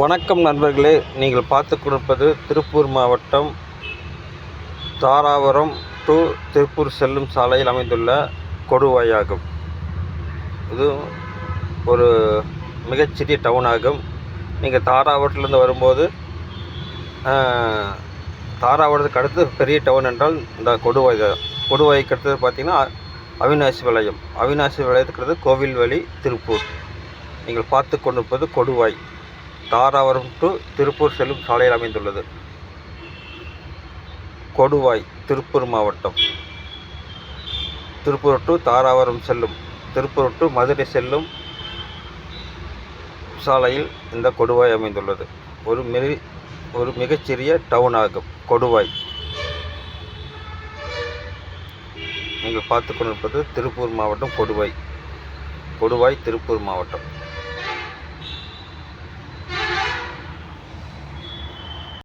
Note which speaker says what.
Speaker 1: வணக்கம் நண்பர்களே. நீங்கள் பார்த்து கொடுப்பது திருப்பூர் மாவட்டம் தாராபுரம் டு திருப்பூர் செல்லும் சாலையில் அமைந்துள்ள கொடுவாயாகும். இது ஒரு மிகச்சிறிய டவுன் ஆகும். நீங்கள் தாராபுரத்துலேருந்து வரும்போது தாராபுரத்துக்கு அடுத்து பெரிய டவுன் என்றால் இந்த கொடுவாய் தான். கொடுவாய்க்கு அடுத்தது பார்த்திங்கன்னா அவினாசி வளையம். அவினாசி வளையத்துக்கு கோவில் கோவில்வழி திருப்பூர். நீங்கள் பார்த்து கொண்டிருப்பது கொடுவாய். தாராவரம் டு திருப்பூர் செல்லும் சாலையில் அமைந்துள்ளது. கொடுவாய் திருப்பூர் மாவட்டம். திருப்பூர் டு தாராவரம் செல்லும். திருப்பூர் டு மதுரை செல்லும் சாலையில் இந்த கொடுவாய் அமைந்துள்ளது. ஒரு மிக ஒரு மிகச்சிறிய டவுன் ஆகும். கொடுவாய். நீங்கள் பார்த்து கொண்டிருப்பது திருப்பூர் மாவட்டம் கொடுவாய். கொடுவாய் திருப்பூர் மாவட்டம்.